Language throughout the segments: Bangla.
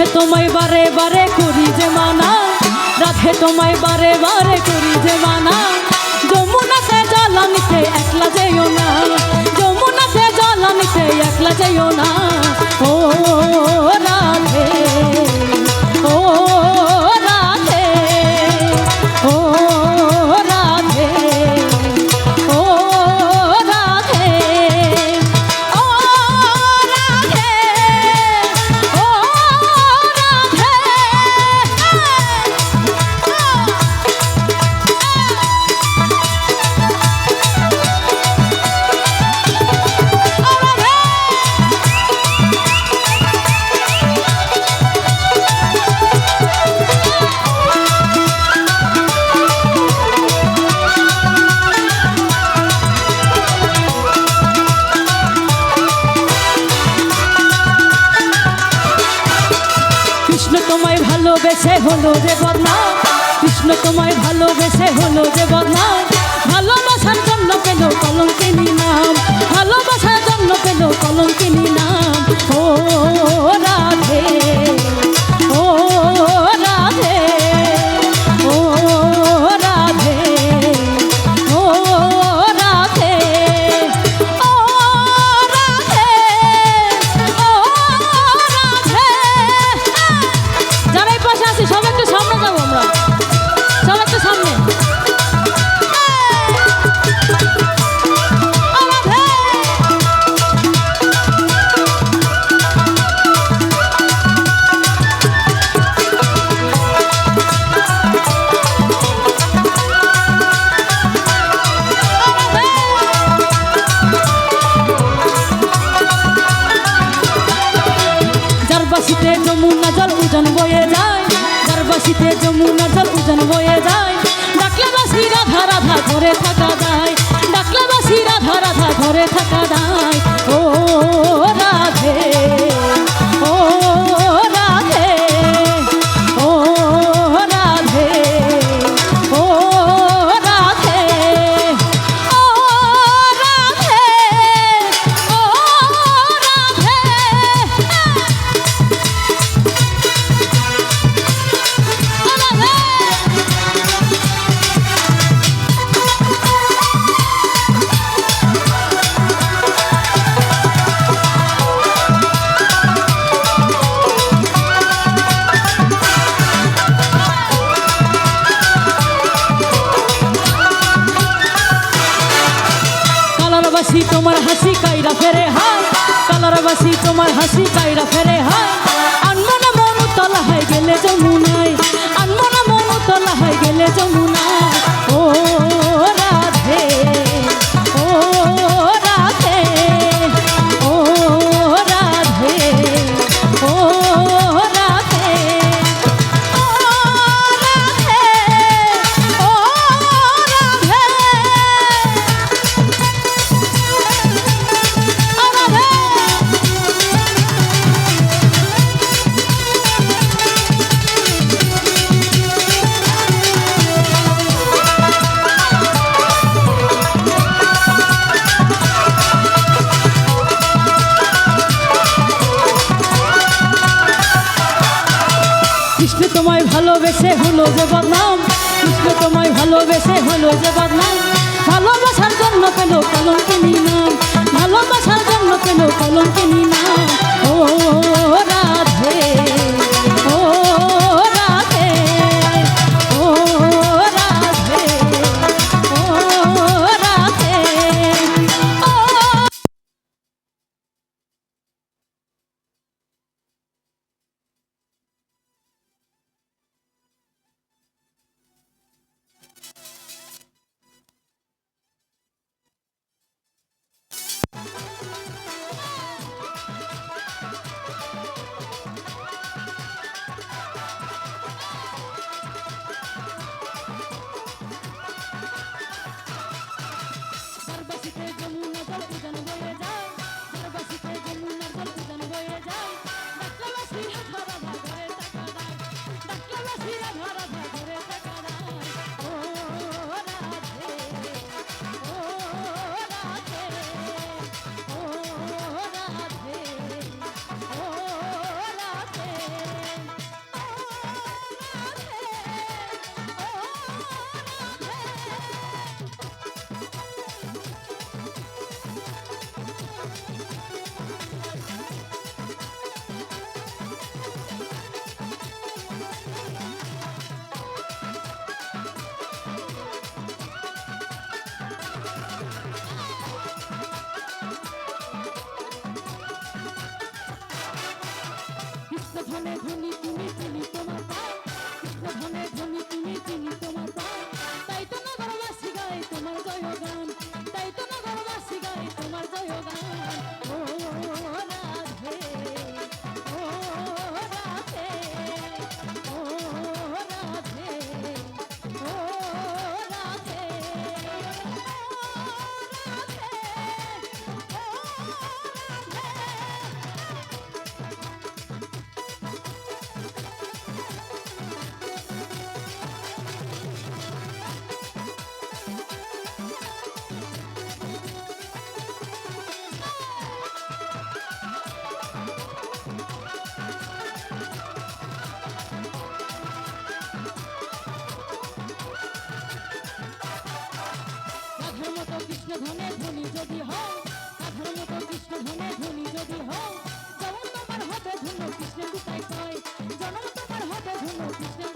রাধে তোমায় বারে বারে করি যে মানা। রাধে তোমায় বারে বারে করি যে মানা। যমুনাতে জল আনিতে একলা যেও না। যমুনাতে জল আনিতে একলা যেও না। ও রাধে। ভালোবেসে হলো যে বদনাম কৃষ্ণ তোমায় ভালোবেসে হলো যে বদনাম ভালোবাসার জন্য পেল কলঙ্কিনী নাম। ভালোবাসার জন্য পেল কলঙ্কিনী নাম। থাকা যায় তোমার হাসি কাইরা ফেরে হাই কালারবাসী তোমার হাসি কাইরা ফেরে হাই আনমনা মন তলা হয়ে গেলে যমুনায়। আনমনা মন তলা হয়ে গেলে যমুনায়। কৃষ্ণ তোমায় ভালোবেসে হলো যে বদনাম। কৃষ্ণ তোমায় ভালোবেসে হলো যে বদনাম। ভালোবাসার জন্য পেল কলঙ্কিনী নাম ভালোবাসার জন্য পেল কলঙ্কিনী নাম ও রাধে। আসতে ধনে ধনে ধনী যদি হও রাধার মতো কৃষ্ণ ধনে ধনী যদি হও যেমন তোমার হাতে ধন্য কৃষ্ণ দুটাই কয় তোমার হাতে ধন্য কৃষ্ণ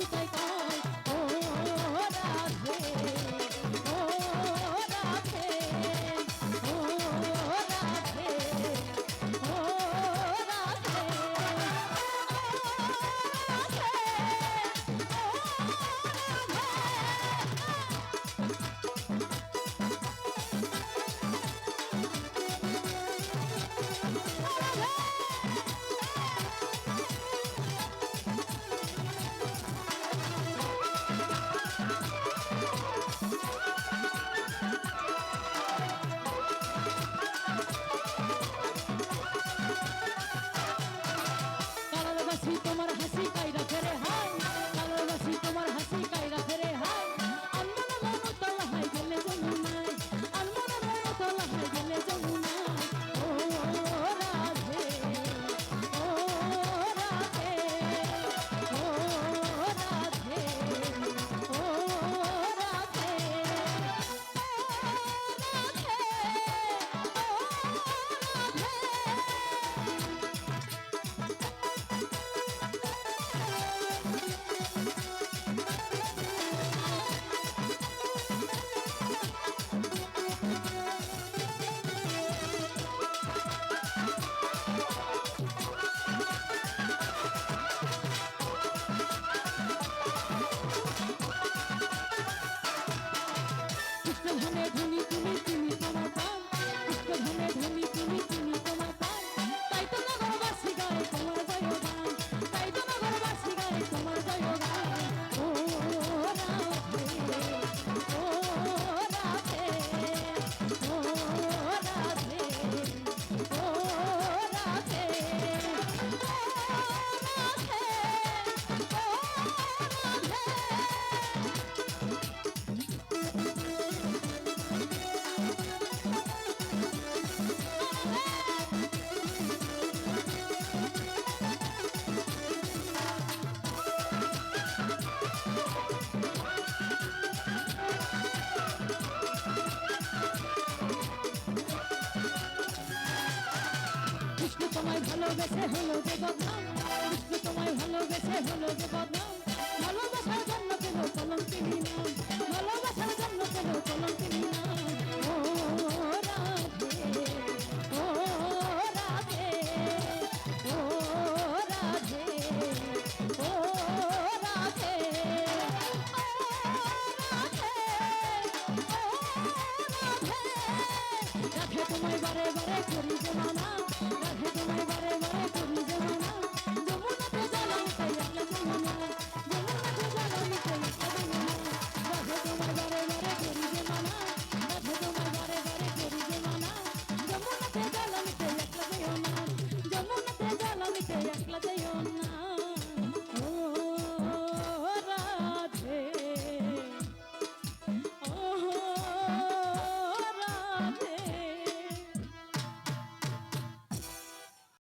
তোমায় ভালোবেসে হলো যে বদনাম কৃষ্ণ তোমায় ভালোবেসে হলো যে বদনাম ভালোবাসার জন্য কেন পেল কলঙ্কিনী নাম ভালোবাসার জন্য পেল কলঙ্কিনী নাম ও রাধে ও রাধে ও রাধে ও রাধে রাধে তোমায় বারে বারে করি যে মানা